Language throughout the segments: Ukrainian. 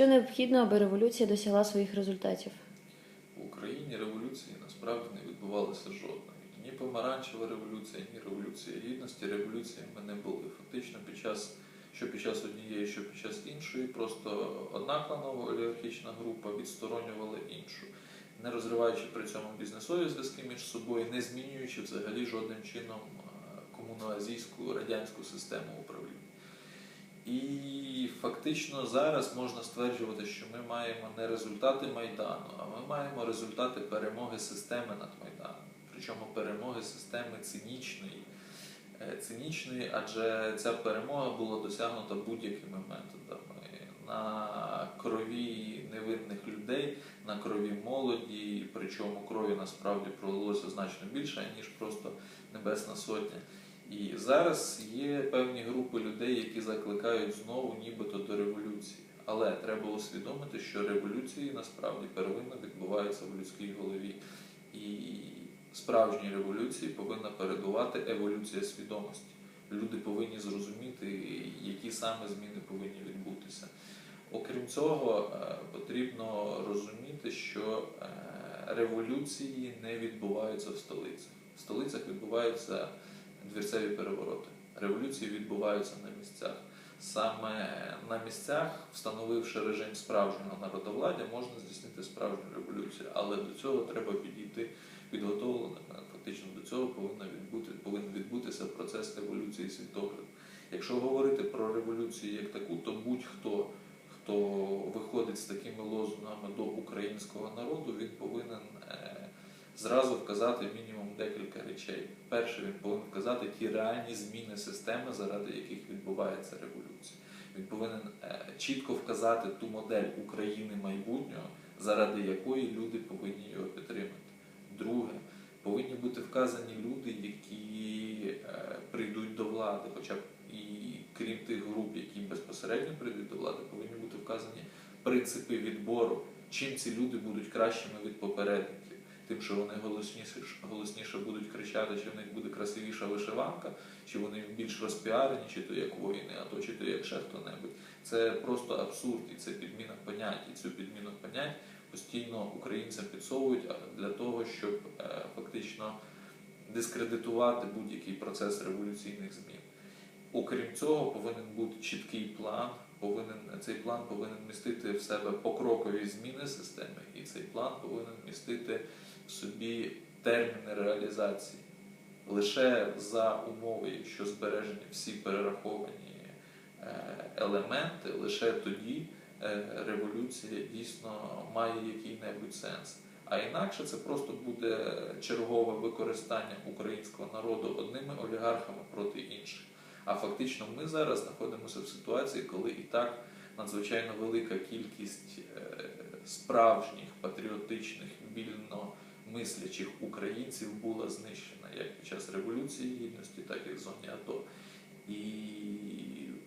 Що необхідно, аби революція досягла своїх результатів? В Україні революції насправді не відбувалося жодної. Ні помаранчева революція, ні революція гідності революціями не були. Фактично під час що під час однієї, що під час іншої, просто одна кланова олігархічна група відсторонювала іншу, не розриваючи при цьому бізнесові зв'язки між собою, не змінюючи взагалі жодним чином е, комуноазійську радянську систему управління. І фактично зараз можна стверджувати, що ми маємо не результати Майдану, а ми маємо результати перемоги системи над Майданом. Причому перемоги системи цинічної. Е, Цинічної, адже ця перемога була досягнута будь-якими методами на крові невинних людей, на крові молоді, причому крові насправді пролилося значно більше, ніж просто Небесна Сотня. І зараз є певні групи людей, які закликають знову нібито до революції. Але треба усвідомити, що революції насправді первинно відбуваються в людській голові. І справжній революції повинна передувати еволюція свідомості. Люди повинні зрозуміти, які саме зміни повинні відбутися. Окрім цього, е, потрібно розуміти, що е, революції не відбуваються в столицях. В столицях відбуваються двірцеві перевороти. Революції відбуваються на місцях. Саме на місцях, встановивши режим справжнього народовладдя, можна здійснити справжню революцію. Але до цього треба підійти підготовлено. Фактично до цього повинна відбути, повинен відбутися процес еволюції світогляду. Якщо говорити про революцію як таку, то будь-хто, хто виходить з такими лозунгами до українського народу, він повинен е, зразу вказати мінімум декілька речей. Перше, він повинен вказати ті реальні зміни системи, заради яких відбувається революція. Він повинен е, чітко вказати ту модель України майбутнього, заради якої люди повинні його підтримати. Друге, повинні бути вказані люди, які е, прийдуть до влади, хоча б і крім тих груп, які безпосередньо прийдуть до влади, повинні бути вказані принципи відбору, чим ці люди будуть кращими від попередників. Тим, що вони голосніше, голосніше будуть кричати, чи в них буде красивіша вишиванка, чи вони більш розпіарені, чи то як воїни, а то чи то як ще хто-небудь. Це просто абсурд, і це підміна понять. І цю підміну понять постійно українцям підсовують для того, щоб е, фактично дискредитувати будь-який процес революційних змін. Окрім цього, повинен бути чіткий план. Повинен цей план повинен містити в себе покрокові зміни системи, і цей план повинен містити собі терміни реалізації. Лише за умови, якщо збережені всі перераховані е, елементи, лише тоді е, революція дійсно має який-небудь сенс. А інакше це просто буде чергове використання українського народу одними олігархами проти інших. А фактично ми зараз знаходимося в ситуації, коли і так надзвичайно велика кількість е, справжніх патріотичних, вільно мислячих українців була знищена як під час Революції Гідності, так і в зоні АТО. І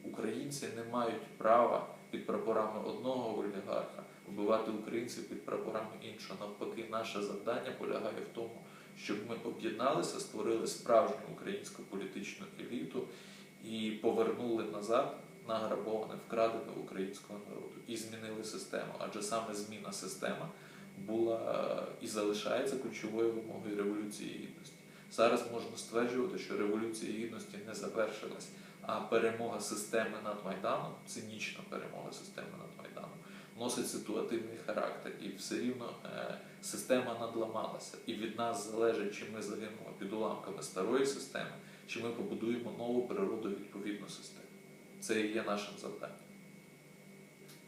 українці не мають права під прапорами одного олігарха вбивати українців під прапорами іншого. Навпаки, наше завдання полягає в тому, щоб ми об'єдналися, створили справжню українську політичну еліту і повернули назад награбоване, вкрадене українського народу і змінили систему. Адже саме зміна системи була і залишається ключовою вимогою революції гідності. Зараз можна стверджувати, що революція гідності не завершилась, а перемога системи над Майданом, цинічна перемога системи над Майданом, носить ситуативний характер, і все рівно е, система надламалася. І від нас залежить, чи ми загинемо під уламками старої системи, чи ми побудуємо нову природу відповідну систему. Це і є нашим завданням.